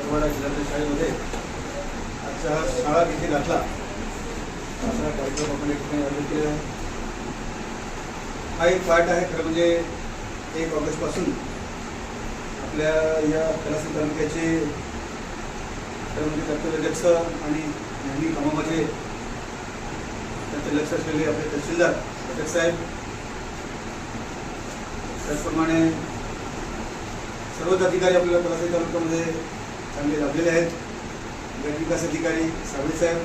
परवाडा जिल्ह्यातील शाळेमध्ये आजचा हा शाळा तिथे घातला. असा कार्यक्रम आपण एक ठिकाणी आयोजित केलेला आहे. हा एक पार्ट आहे खरं म्हणजे एक ऑगस्टपासून आपल्या या कलासी तालुक्याचे खरं म्हणजे कर्तव्यदक्ष आणि नेहमी कामामध्ये त्यांचे लक्ष असलेले आपले तहसीलदार अध्यक्ष साहेब. त्याचप्रमाणे सर्वच अधिकारी आपल्याला कलासी तालुक्यामध्ये चांगले लाभलेले आहेत. गट विकास अधिकारी सावळे साहेब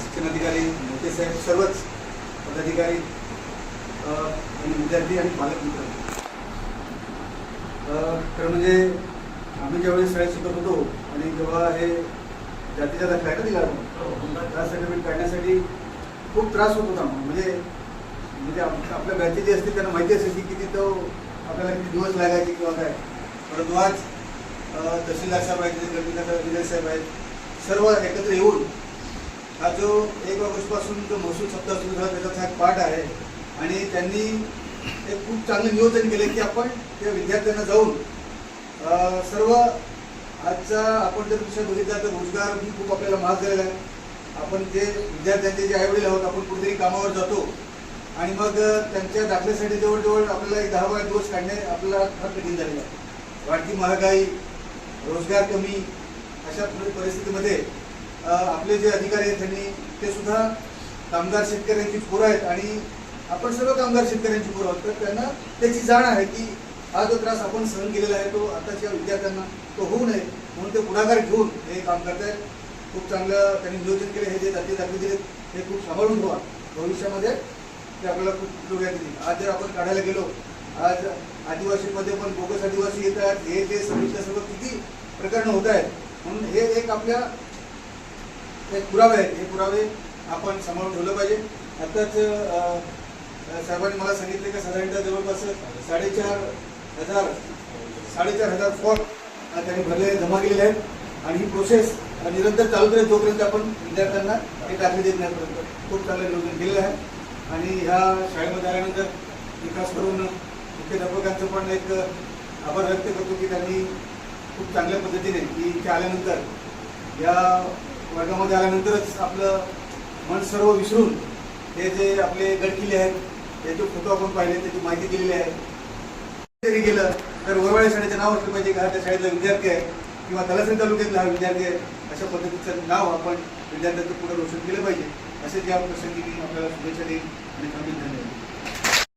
शिक्षण अधिकारी मोठे साहेब सर्वच पदाधिकारी आणि विद्यार्थी आणि पालक मित्र. अ, खरं म्हणजे आम्ही ज्यावेळी शाळेत शिकत होतो आणि जेव्हा हे जातीच्या दाखला आहे का दिला त्या सर्टिफिकेट काढण्यासाठी खूप त्रास होत होता म्हणजे म्हणजे आप- आपल्या बॅचे जे असतील त्यांना माहिती असेल की किती तो आपल्याला किती दिवस लागायचे किंवा काय. परंतु आज तहसीलदार साहेब आहेत गटविकास अधिकारी साहेब आहेत सर्व एकत्र येऊन हा जो एक ऑगस्टपासून जो महसूल सप्ताह सुरू झाला त्याचा हा एक पाठ आहे. आणि त्यांनी एक खूप चांगलं नियोजन केलं की आपण त्या विद्यार्थ्यांना जाऊन सर्व आजचा आपण जर विषय बघितला तर रोजगार ही खूप आपल्याला महाग झालेला आहे. आपण जे विद्यार्थ्यांचे जे आईवडील आहोत आपण कुठेतरी कामावर जातो. आणि मग त्यांच्या दाखल्यासाठी जवळजवळ आपल्याला एक दहा बारा दिवस काढणे आपल्याला फार कठीण झालेलं आहे. वाढती महागाई रोजगार कमी अशा परिस्थितीमध्ये आपले जे अधिकारी आहेत त्यांनी ते सुद्धा कामगार शेतकऱ्यांची पोरं आहेत आणि आपण सर्व कामगार शेतकऱ्यांची पोरं आहोत. तर त्यांना त्याची जाण आहे की हा जो त्रास आपण सहन केलेला आहे तो आताच्या विद्यार्थ्यांना तो होऊ नये म्हणून ते पुढाकार घेऊन हे काम करतायत. खूप चांगलं त्यांनी नियोजन केलं हे जे जाती दाखवले दिलेत हे खूप सांभाळून ठेवा. भविष्यामध्ये ते आपल्याला खूप उपयोगात येतील. आज जर आपण काढायला गेलो आज आदिवासीमध्ये पण बोगस आदिवासी येतात हे ते सगळीच्या सगळं किती प्रकरणं होत आहेत. म्हणून हे एक आपल्या एक पुरावे आहेत. हे पुरावे आपण समोर ठेवलं पाहिजे. आताच साहेबांनी मला सांगितले की साधारणतः जवळपास साडेचार हजार साडेचार हजार फॉर्म त्यांनी भरले जमा केलेले आहेत. आणि ही प्रोसेस निरंतर चालू राहील जोपर्यंत आपण विद्यार्थ्यांना हे दाखले देत नाहीपर्यंत खूप चांगलं नियोजन केलेलं आहे. आणि ह्या शाळेमध्ये आल्यानंतर विकास करून मुख्याध्यापकांचं पण एक आभार व्यक्त करतो की त्यांनी खूप चांगल्या पद्धतीने की इथे आल्यानंतर या वर्गामध्ये आल्यानंतरच आपलं मन सर्व विसरून हे जे आपले गडकिल्ले आहेत त्याचे फोटो आपण पाहिले त्याची माहिती दिलेली आहे. जरी गेलं तर वरवाडी शाळेचं नाव असलं पाहिजे का त्या शाळेतला विद्यार्थी आहे किंवा तलासरी तालुक्यातला हा विद्यार्थी आहे अशा पद्धतीचं नाव आपण विद्यार्थ्यांचं पुढे रोशन केलं पाहिजे. असे या प्रसंगी मी आपल्याला शुभेच्छा देईन आणि थांबील धन्यवाद